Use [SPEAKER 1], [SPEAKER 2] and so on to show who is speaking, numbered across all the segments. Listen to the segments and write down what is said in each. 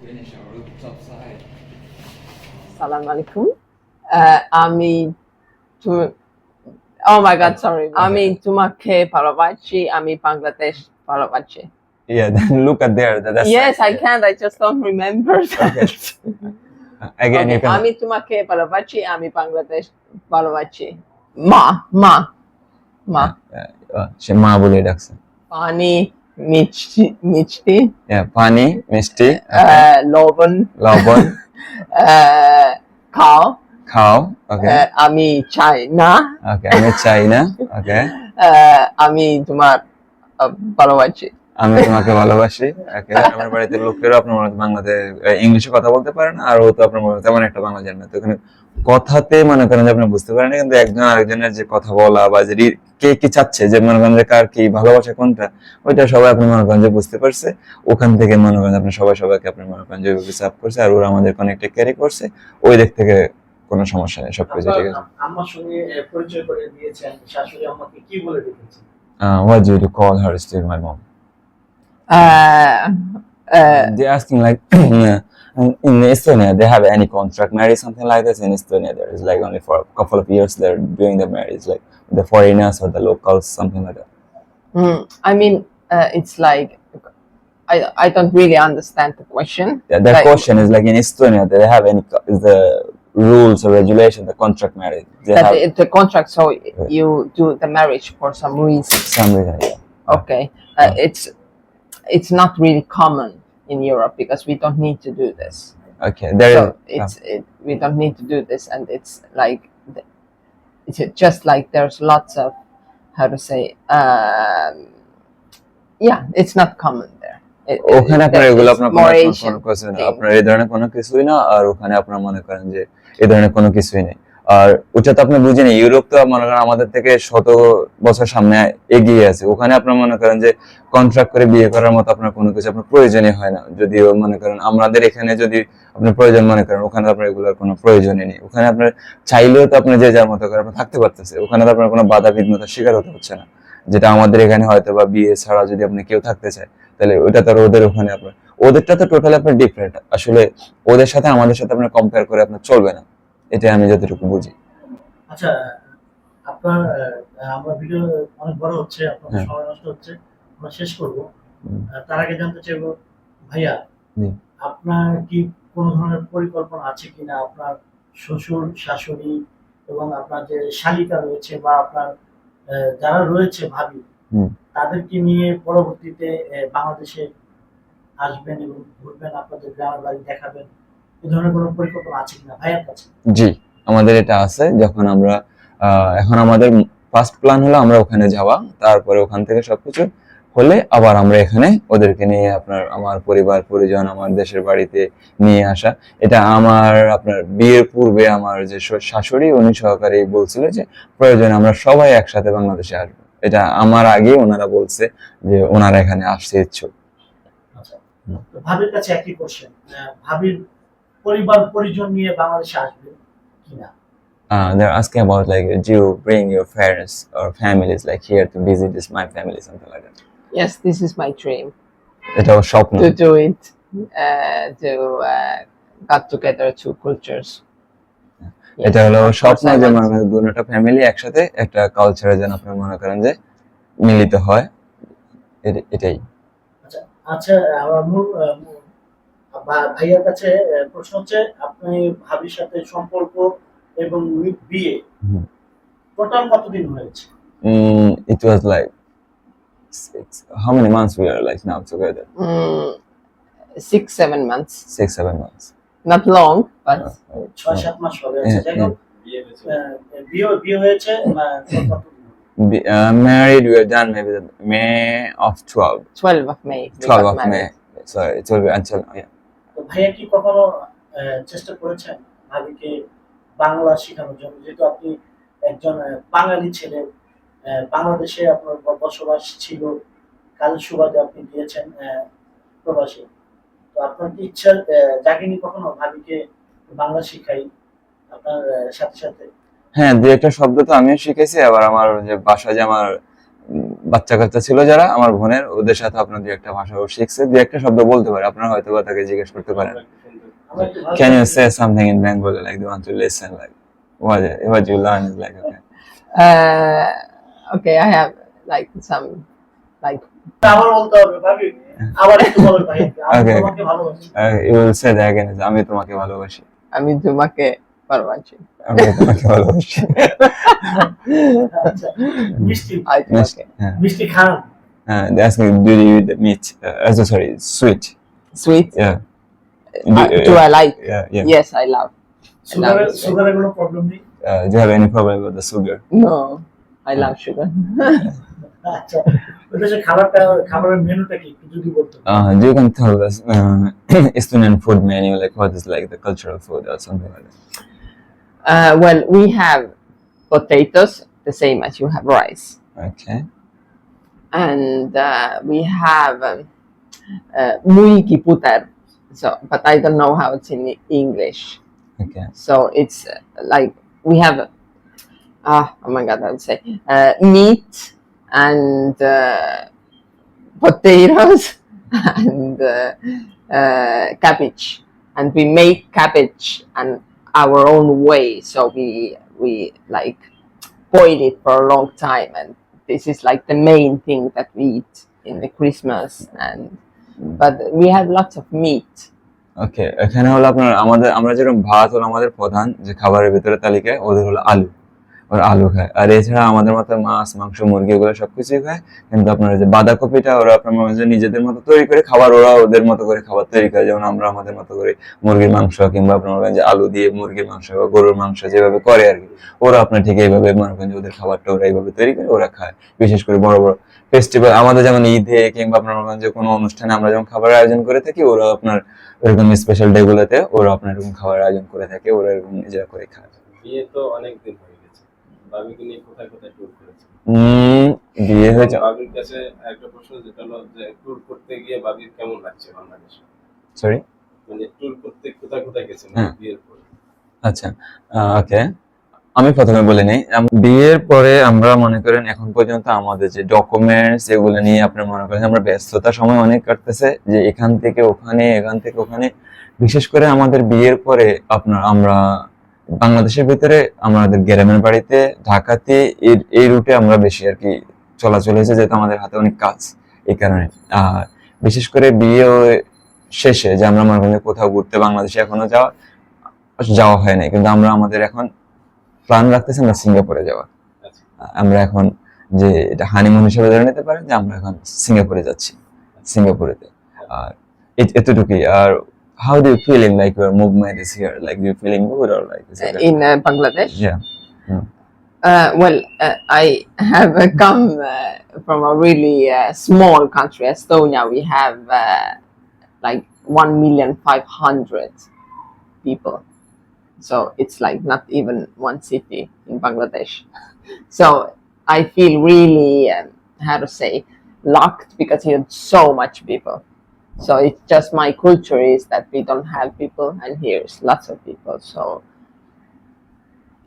[SPEAKER 1] Finish our rooftop side.
[SPEAKER 2] সালাম আলাইকুম আহ, আমি তু- Oh my god, sorry. আমি তোমাকে ভালোবাসি, আমি বাংলাদেশ ভালোবাসি.
[SPEAKER 3] Yeah, then look at there. That, that's
[SPEAKER 2] Yes, I can't. I just don't remember that.
[SPEAKER 3] Again,
[SPEAKER 2] Okay,
[SPEAKER 3] you can.
[SPEAKER 2] আমি তোমাকে ভালোবাসি, আমি বাংলাদেশ ভালোবাসি. মা, মা, মা.
[SPEAKER 3] Uh, সে মা বলে ডাকছে
[SPEAKER 2] পানি, মিষ্টি, মিষ্টি,
[SPEAKER 3] পানি মিষ্টি
[SPEAKER 2] লবণ,
[SPEAKER 3] লবণ
[SPEAKER 2] খাও.
[SPEAKER 3] খাও ওকে
[SPEAKER 2] আমি চাই না.
[SPEAKER 3] ওকে আমি চাই না ওকে
[SPEAKER 2] আমি তোমার ভালোবাসি.
[SPEAKER 3] আমি তোমাকে ভালোবাসি আমার বাড়িতে লোকেরা আপনার মনে বাংলাতে ইংলিশে কথা বলতে পারে না আর ও তো আপনার মনে তেমন একটা বাংলা জানে না। তো এখানে কথাতে মনে করেন যে আপনি বুঝতে পারেন কিন্তু একজন আরেকজনের যে কথা বলা বা যে কে কি চাচ্ছে যে মনে করেন যে কার কি ভালোবাসা কোনটা ওইটা সবাই আপনি মনে করেন যে বুঝতে পারছে। ওখান থেকে মনে করেন আপনি সবাই সবাইকে আপনি মনে করেন যে ওইভাবে সাপ করছে আর ওরা আমাদের কানেক্টে ক্যারি করছে ওই দিক থেকে কোনো সমস্যা নেই সবকিছু ঠিক আছে।
[SPEAKER 4] আম্মার সঙ্গে পরিচয় করে দিয়েছেন শাশুড়ি আম্মাকে কি বলে রেখেছেন
[SPEAKER 3] Uh, what do you call her still my mom?
[SPEAKER 2] Uh, uh,
[SPEAKER 3] they're asking like in Estonia they have any contract marriage something like this in Estonia there is like only for a couple of years they're doing the marriage like the foreigners or the locals something like that.
[SPEAKER 2] Mm, I mean uh, it's like I, I don't really understand the question.
[SPEAKER 3] Yeah, the
[SPEAKER 2] like,
[SPEAKER 3] question is like in Estonia they have any is the rules or regulation the contract marriage
[SPEAKER 2] that
[SPEAKER 3] have,
[SPEAKER 2] the contract so yeah. you do the marriage for some reason.
[SPEAKER 3] Some reason. Yeah.
[SPEAKER 2] Okay, uh, it's it's not really common in Europe because we don't need to do this.
[SPEAKER 3] okay there
[SPEAKER 2] so
[SPEAKER 3] is
[SPEAKER 2] it's it, we don't need to do this, and it's like the- it's just like there's lots of how to say um, yeah, it's not common there. It- it-
[SPEAKER 3] ওখানে আপনার
[SPEAKER 2] there
[SPEAKER 3] এগুলো
[SPEAKER 2] is
[SPEAKER 3] আপনার
[SPEAKER 2] more
[SPEAKER 3] কোনো
[SPEAKER 2] Asian
[SPEAKER 3] কোনো কিছু না
[SPEAKER 2] thing.
[SPEAKER 3] আপনার এই ধরনের কোনো কিছুই না আর ওখানে আপনার মনে করেন যে এই ধরনের কোনো কিছুই নেই আর ওটা তো আপনি বুঝেন, ইউরোপ তো মনে করেন আমাদের থেকে শত বছর সামনে এগিয়ে আছে। ওখানে আপনার মনে করেন যে কন্ট্রাক্ট করে বিয়ে করার মতো আপনার কোনো কিছু আপনার প্রয়োজনই হয় না। যদিও মনে করেন আমাদের এখানে যদি আপনার প্রয়োজন মনে করেন, ওখানে আপনার এগুলোর কোনো প্রয়োজনই নেই। ওখানে আপনার চাইলেও তো আপনি যে যার মতো করে আপনার থাকতে পারতেছে ওখানে তো আপনার কোনো বাধা বিঘ্নতার শিকার হতে হচ্ছে না। যেটা আমাদের এখানে হয়তো বা বিয়ে ছাড়া যদি আপনি কেউ থাকতে চায়, তাহলে ওটা তো ওদের ওখানে আপনার, ওদেরটা তো টোটালি আপনার ডিফারেন্ট আসলে ওদের সাথে আমাদের সাথে আপনার কম্পেয়ার করে আপনার চলবে না। এটা আমি যতটুকু বুঝি।
[SPEAKER 4] আচ্ছা আপনার আমার ভিডিও অনেক বড় হচ্ছে আপনার
[SPEAKER 3] হ্যাঁ।
[SPEAKER 4] সময় নষ্ট হচ্ছে আমরা শেষ করব। তার আগে জানতে চাইব ভাইয়া আপনার কি কোনো ধরনের পরিকল্পনা আছে কিনা? আপনার শ্বশুর শাশুড়ি এবং আপনার যে শালিকা রয়েছে বা আপনার যারা রয়েছে ভাবি তাদেরকে নিয়ে পরবর্তীতে বাংলাদেশে আসবেন এবং ঘুরবেন আপনাদের গ্রামের বাড়ি দেখাবেন। এই ধরনের কোনো পরিকল্পনা আছে কিনা? ভাইয়ার কাছে।
[SPEAKER 3] জি আমাদের এটা আছে যখন আমরা এখন আমাদের ফার্স্ট প্ল্যান হলো আমরা ওখানে যাওয়া তারপরে ওখান থেকে সবকিছু হলে আবার আমরা এখানে ওদেরকে নিয়ে আপনার আমার পরিবার পরিজন আমার দেশের বাড়িতে নিয়ে আসা। এটা আমার আপনার বিয়ের পূর্বে আমার যে শাশুড়ি উনি সহকারী বলছিল যে প্রয়োজনে আমরা সবাই একসাথে বাংলাদেশে আসব। এটা আমার আগে ওনারা বলছে যে ওনারা এখানে আসতে ইচ্ছুক।
[SPEAKER 4] আচ্ছা। ভাবির কাছে একই কোশ্চেন ভাবির পরিবার পরিজন নিয়ে বাংলাদেশে আসবে কিনা
[SPEAKER 3] Uh, they're asking about like, do you bring your parents or families like here to visit this my family, something like that?
[SPEAKER 2] Yes, this is my dream
[SPEAKER 3] এটা ওর স্বপ্ন
[SPEAKER 2] to do it uh, to uh, got together two cultures. Yes,
[SPEAKER 3] এটা হলো ওর
[SPEAKER 2] of
[SPEAKER 3] স্বপ্ন
[SPEAKER 2] course I
[SPEAKER 3] যে
[SPEAKER 2] want
[SPEAKER 3] মনে করেন দুটো family একসাথে একটা কালচারে যেন আপনি মনে করেন যে মিলিত হয় এট- এটাই
[SPEAKER 4] আচ্ছা আচ্ছা আমার মূল আহ, মূল- ভা- ভাইয়ার কাছে প্রশ্ন হচ্ছে আপনি ভাবির সাথে সম্পর্ক এবং বিয়ে টোটাল কতদিন হয়েছে
[SPEAKER 3] mm, it was like six, how many months we are like now together
[SPEAKER 2] Mm, six, seven months.
[SPEAKER 3] six seven months
[SPEAKER 2] Not long, but
[SPEAKER 3] Uh,
[SPEAKER 4] ছয় সাত মাস হবে
[SPEAKER 3] হ্যাঁ,
[SPEAKER 4] আচ্ছা বিয়ে বিয়ে হয়েছে
[SPEAKER 3] Be- uh, married we are done maybe the May of 12
[SPEAKER 2] 12 of May.
[SPEAKER 3] 12 of May sorry it will be until yeah
[SPEAKER 4] ভাইয়া কি কখনো চেষ্টা করেছেন ভাবিকে বাংলা শেখানোর জন্য? যেহেতু আপনি একজন বাঙালি ছেলে বাংলাদেশে আপনার বসবাস ছিল কাজের সুবাদে আপনি গিয়েছেন আহ, প্রবাসে। তো আপনার কি ইচ্ছা জাগেনি কখনো ভাবিকে বাংলা শিখাই আপনার সাথে সাথে?
[SPEAKER 3] হ্যাঁ দু একটা শব্দ তো আমিও শিখেছি আবার আমার যে বাসায় যে আমার বাচ্চা কাচ্চা ছিল যারা আমার বোনের ওদের সাথে আপনার দু একটা ভাষা ও শিখছে দু একটা শব্দ বলতে পারে আপনারা হয়তো বা তাকে জিজ্ঞেস করতে পারেন। Can you say something in Bengali like the one two listen like was it was you learn is like okay
[SPEAKER 2] okay I have like some like
[SPEAKER 4] আমি তোমাকে ভালোবাসি।
[SPEAKER 3] আমি তোমাকে ভালোবাসি
[SPEAKER 2] আমি তোমাকে ভালোবাসি
[SPEAKER 4] আচ্ছা মিষ্টি
[SPEAKER 2] I
[SPEAKER 3] হ্যাঁ
[SPEAKER 4] মিষ্টি খান
[SPEAKER 3] Uh, they ask me, do you eat meat? Uh, uh, sorry, sweet.
[SPEAKER 2] sweet.
[SPEAKER 3] Yeah.
[SPEAKER 2] Uh, do I like?
[SPEAKER 3] Yeah, yeah.
[SPEAKER 2] Yes, I love.
[SPEAKER 4] সুগারের
[SPEAKER 2] sweet.
[SPEAKER 4] সুগারের কোনো প্রবলেম নেই
[SPEAKER 3] Uh, do you have any problem with the sugar?
[SPEAKER 2] No, I love sugar.
[SPEAKER 4] আচ্ছা খাবারটা খাবারের মেনুটা কি একটু যদি বলতো
[SPEAKER 3] Uh, you can tell us uh, Estonian food menu, like what is like the cultural food or something like that?
[SPEAKER 2] Uh, well, we have potatoes, the same as you have rice,
[SPEAKER 3] Okay.
[SPEAKER 2] and uh, we have um, uh. So, but I don't know how it's in English.
[SPEAKER 3] Okay.
[SPEAKER 2] So it's uh, like we have, ah, oh my god, I would say uh, meat and uh, potatoes and uh, uh, cabbage, and we make cabbage and our own way. So we we like boil it for a long time, and this is like the main thing that we eat in the Christmas. And but we have lots of meat.
[SPEAKER 3] ওকে এখানে হলো আপনার আমাদের আমরা যেরকম ভাত হলো আমাদের প্রধান যে খাবারের ভিতরে তালিকায় ওদের হলো আলু ওরা আলু খায় আর এছাড়া আমাদের মতো মাছ, মাংস, মুরগি ওগুলো সবকিছুই খায়। কিন্তু আপনার যে বাঁধাকপিটা ওরা আপনার মনে নিজেদের মতো তৈরি করে খাবার, ওরা ওদের মতো করে খাবার তৈরি করে। যেমন আমরা আমাদের মতো করে মুরগির মাংস কিংবা আপনার যে আলু দিয়ে মুরগির মাংস বা গরুর মাংস যেভাবে করে আর কি, ওরা আপনার ঠিক এইভাবে মনে করেন যে ওদের খাবারটা ওরা এইভাবে তৈরি করে ওরা খায়। বিশেষ করে বড় বড় ফেস্টিভ্যাল আমাদের যেমন ঈদে কিংবা আপনার মনে যে কোনো অনুষ্ঠানে আমরা যেমন খাবারের আয়োজন করে থাকি, ওরা আপনার এরকম স্পেশাল ডে গুলোতে ওরা আপনার এরকম খাবারের আয়োজন করে থাকে, ওরা এরকম নিজেরা করে খায়।
[SPEAKER 1] বিয়ে তো অনেক দিন বাবিকে নিয়ে কোথায় কোথায় ট্যুর করেছে?
[SPEAKER 3] উম, বিয়ে হয়েছে
[SPEAKER 1] বাবির কাছে একটা প্রশ্ন যেটা হলো যে ট্যুর করতে গিয়ে বাবির কেমন লাগছে বাংলাদেশে?
[SPEAKER 3] সরি
[SPEAKER 1] মানে ট্যুর করতে কোথায় কোথায় গেছেন
[SPEAKER 3] হ্যাঁ।
[SPEAKER 1] বিয়ের পরে?
[SPEAKER 3] আচ্ছা ওকে আমি প্রথমে বলে নিই বিয়ের পরে আমরা মনে করেন এখন পর্যন্ত আমাদের যে ডকুমেন্টস এগুলো নিয়ে আপনার মনে করেন আমরা ব্যস্ততার সময় অনেক কাটতেছে যে এখান থেকে ওখানে এখান থেকে ওখানে। বিশেষ করে আমাদের বিয়ের পরে আপনার আমরা বাংলাদেশের ভিতরে আমাদের গ্রামের বাড়িতে ঢাকাতে এই এই রুটে আমরা বেশি আর কি চলাচল হয়েছে যেহেতু আমাদের হাতে অনেক কাজ এই কারণে। আর বিশেষ করে বিয়ে শেষে যে আমরা মনে কোথাও ঘুরতে বাংলাদেশে এখনও যাওয়া যাওয়া হয় নাই। কিন্তু আমরা আমাদের এখন প্ল্যান রাখতেছি আমরা সিঙ্গাপুরে যাওয়ার।
[SPEAKER 1] আচ্ছা।
[SPEAKER 3] আমরা এখন যে এটা হানিমুন হিসেবে ধরে নিতে পারেন যে আমরা এখন সিঙ্গাপুরে যাচ্ছি সিঙ্গাপুরেতে। আর এতটুকুই। আর how do you feeling like your movement is here like do you feeling good or like
[SPEAKER 2] in uh, Bangladesh.
[SPEAKER 3] yeah
[SPEAKER 2] Uh, well, uh, I have uh, come uh, from a really uh, small country, Estonia. We have uh, like one million five hundred people, so it's like not even one city in Bangladesh. so I feel really, um, how to say, lucked because you have so much people. So it's just my culture is that we don't have people, and here's lots of people. So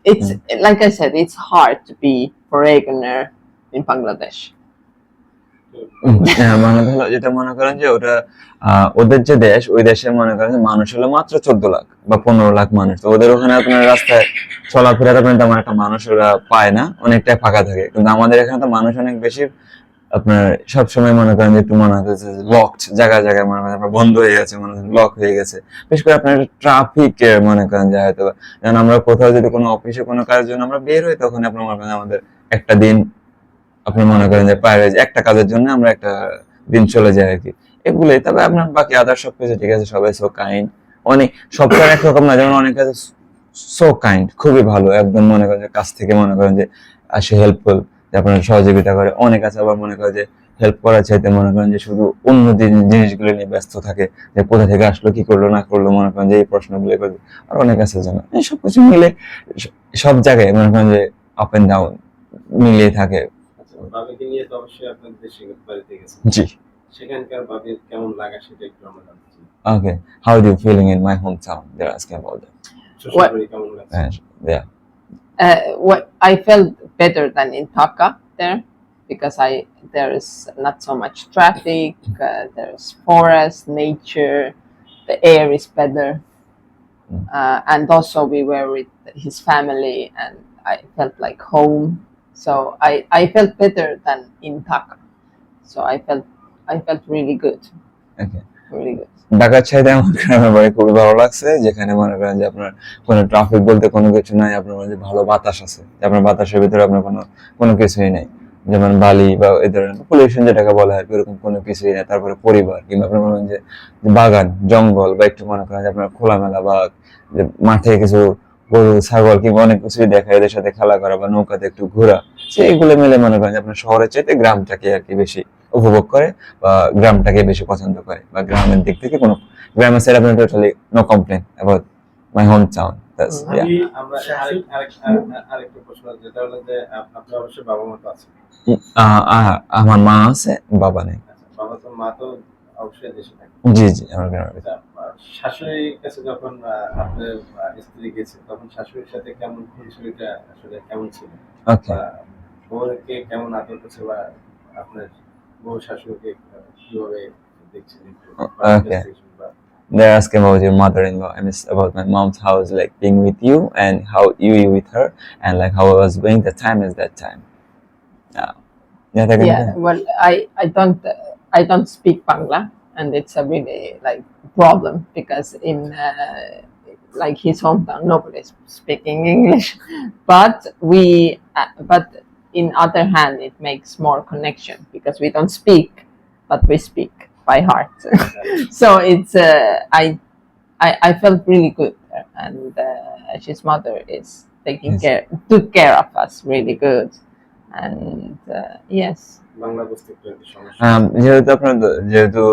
[SPEAKER 2] it's mm. like I said, it's hard to be foreigner in Bangladesh.
[SPEAKER 3] হ্যাঁ, বাংলাদেশ হলো যেটা মনে করেন যে ওটা ওদের যে দেশ ওই দেশে মনে করেন মানুষ হলো মাত্র চোদ্দ লাখ বা পনেরো লাখ মানুষ তো ওদের ওখানে আপনার রাস্তায় চলাফেরা আপনার তেমন একটা মানুষ ওরা পায় না অনেকটাই ফাঁকা থাকে কিন্তু আমাদের এখানে তো মানুষ অনেক বেশি আপনার সবসময় মনে করেন যে একটু মনে হচ্ছে লকড জায়গায় জায়গায় মনে করেন বন্ধ হয়ে গেছে, মনে করেন লক হয়ে গেছে। বিশেষ করে আপনার ট্রাফিক মনে করেন যে হয়তো যেমন আমরা কোথাও যদি কোনো অফিসে কোনো কাজের জন্য আমরা বের হই তখন আপনার মনে করেন আমাদের একটা দিন আপনি মনে করেন যে পায়ে একটা কাজের জন্য আমরা একটা দিন চলে যাই আর কি। এগুলোই। তবে আপনার বাকি আদার সব কিছু ঠিক আছে, সবাই সো কাইন্ড অনেক, সবটার একরকম না, যেমন অনেক আছে সো কাইন্ড খুবই ভালো। একদম মনে করেন যে কাছ থেকে মনে করেন যে আসে হেল্পফুল আপনার সহযোগিতা করে অনেক আছে আবার মনে করে যে হেল্প করার চাইতে মনে করেন যে শুধু অন্য জিন- জিনিসগুলো নিয়ে ব্যস্ত থাকে যে কোথা থেকে আসলো কি করল না করল মনে করেন যে এই প্রশ্নগুলো করবে আর অনেক আছে যেন এই সবকিছু মিলে সব জায়গায় মনে করেন যে আপ এন্ড ডাউন মিলিয়ে থাকে
[SPEAKER 1] আচ্ছা
[SPEAKER 3] জি
[SPEAKER 1] সেখানকার বাবির কেমন লাগা সেটা একটু আমরা জানতে চাই
[SPEAKER 3] Okay. How do you feeling in my hometown? They're asking about that.
[SPEAKER 1] শ্বশুর বাড়ি কেমন লাগছে
[SPEAKER 3] And yeah.
[SPEAKER 2] Uh, what I felt better than in Dhaka there because I there is not so much traffic. Uh, there's forest, nature, the air is better,
[SPEAKER 3] Mm.
[SPEAKER 2] uh, and also we were with his family, and I felt like home. So I I felt better than in Dhaka. So I felt I felt really good,
[SPEAKER 3] Okay. ঢাকার গ্রামের বাড়ি খুবই ভালো লাগছে, যেখানে মনে করেন যে আপনার কোনো ট্রাফিক বলতে কোনো কিছু নাই, আপনার মনে যে ভালো বাতাস আছে। আপনার বাতাসের ভিতরে আপনার কোনো কোনো কিছুই নাই। যেমন বালি বা ধরনের পলিউশন যেটাকে বলা হয় এরকম কোনো কিছুই তারপরে পরিবার, কিংবা আপনার মনে যে বাগান, জঙ্গল, বা একটু মনে করেন যে আপনার খোলামেলা যে মাঠে কিছু গরু, ছাগল, কিংবা অনেক কিছুই দেখা, এদের সাথে খেলা করা বা নৌকাতে একটু ঘোরা সে এগুলো মিলে মনে করেন যে আপনার শহরের চাইতে গ্রামটাকে আর কি বেশি উপভোগ করে বা গ্রামটাকে বেশি পছন্দ করে বা গ্রামের দিক থেকে কোনো গ্রামের সাইড আপনার totally no complain about
[SPEAKER 2] my
[SPEAKER 3] home
[SPEAKER 4] town
[SPEAKER 1] আমরা মা আছে।
[SPEAKER 3] বাবা নেই।
[SPEAKER 1] আচ্ছা,
[SPEAKER 3] জি জি আমার গ্রামের
[SPEAKER 1] আচ্ছা, শাশুড়ির কাছে যখন আপনার স্ত্রী গেছে তখন শাশুড়ির সাথে কেমন খুনসুটিটা আসলে কেমন ছিল? বা কেমন আদর করছে বা আপনার
[SPEAKER 3] Okay. They're asking about your mother-in-law and it's about my mom's house, like being with you and how you with her and like how I was going. the time is that time. Uh, yeah,
[SPEAKER 2] yeah. Well, I I don't uh, I don't speak Bangla and it's a really like problem because in uh, like his hometown nobody is speaking English, but we uh, but in other hand it makes more connection because we don't speak but we speak by heart so it's uh, I, I i felt really good there. and uh, his mother is taking
[SPEAKER 3] Yes.
[SPEAKER 2] care took care of us really good and uh, yes
[SPEAKER 1] Bangla বুঝতে একটু একটু সমস্যা
[SPEAKER 3] Um, যেহেতু আপনার যেহেতু